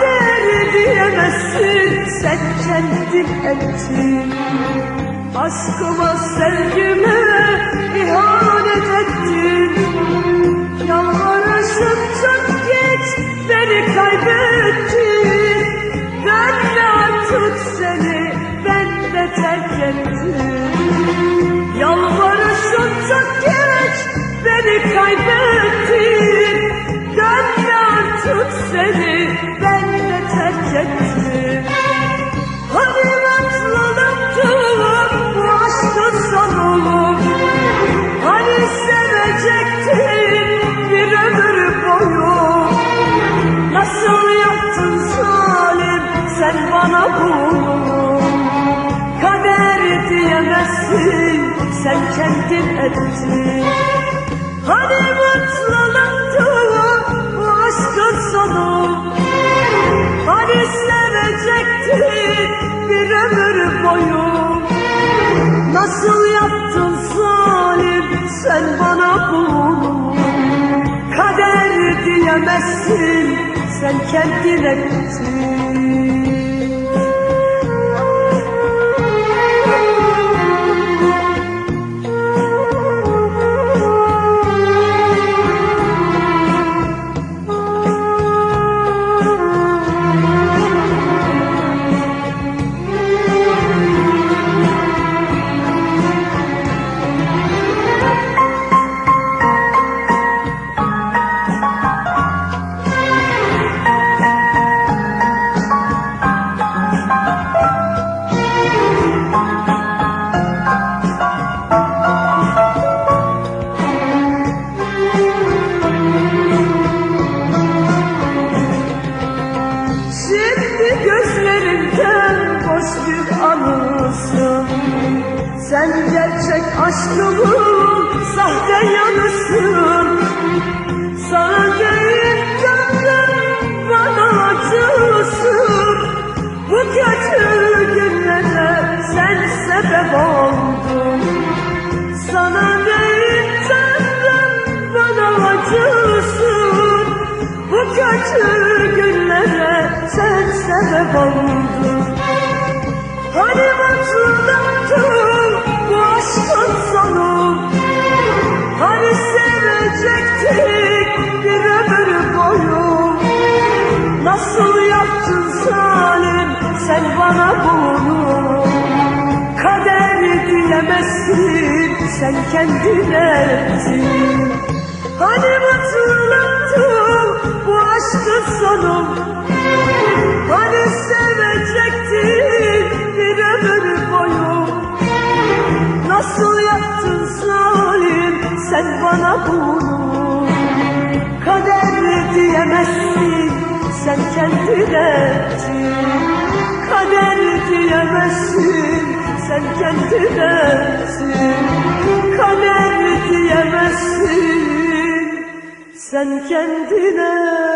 kader diyemezsin sen kendin ettin. Aşkıma sevgime ihanet ettin. Yalvarışım çok geç beni kaybettin. Ben de artık seni ben de terk ettim. Yalvarışım çok geç beni kaybettin. Ettim Hani mutluluktum bu aşkın sonu Hani sevecektin bir ömür boyu Nasıl yaptın zalim sen bana bunu Kader diyemezsin sen kendin ettin Hani mutluluktu bu aşkın boyu Nasıl yaptın zalim sen bana bunu Kader diyemezsin sen kendin ettin Sen gerçek aşkımın sahte yanısın. Sana değil gönlüm bana acısın. Bu kötü günlere sen sebep oldun. Sana değil canım bana acısın. Bu kötü günlere sen sebep oldun diyemezsin sen kendine ettin. Hani mutluluktu bu aşkın sonu? Hani sevecektin bir ömür boyu? Nasıl yaptın zalim sen bana bunu? Kader diyemezsin sen kendine ettin. Kader diyemezsin sen kendine ettin Kader diyemezsin. Sen kendine